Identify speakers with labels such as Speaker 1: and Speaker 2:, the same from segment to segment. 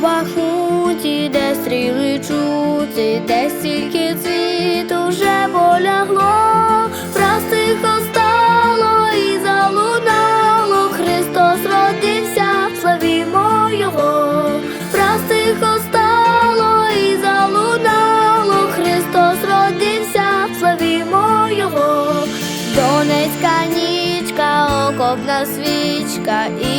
Speaker 1: по бахмуті, де стріли чути, де стільки цвіт уже полягло, простих остало і залунало, Христос родився, славімо Його, простих остало і залунало, Христос родився, славімо Його, Донецька нічка, окопна свічка. І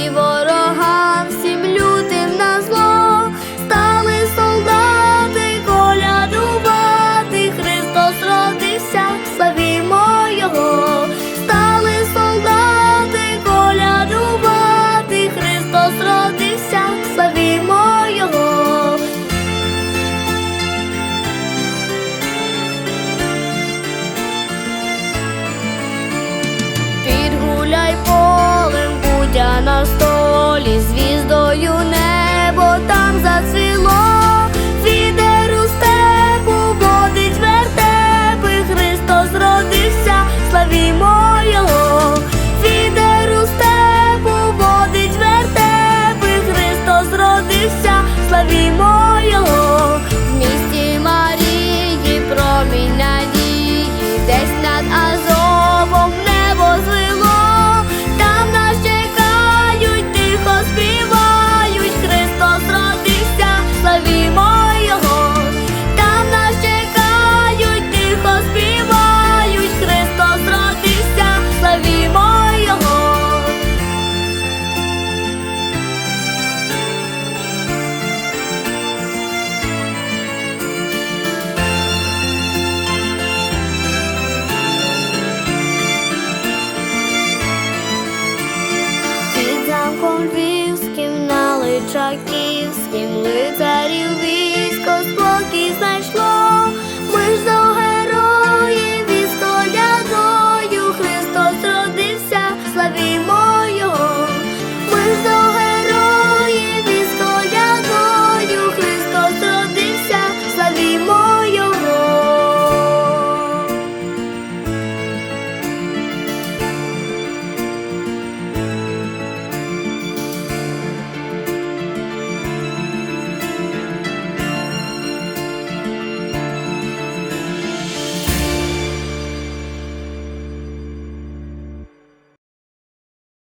Speaker 1: truck gives skin little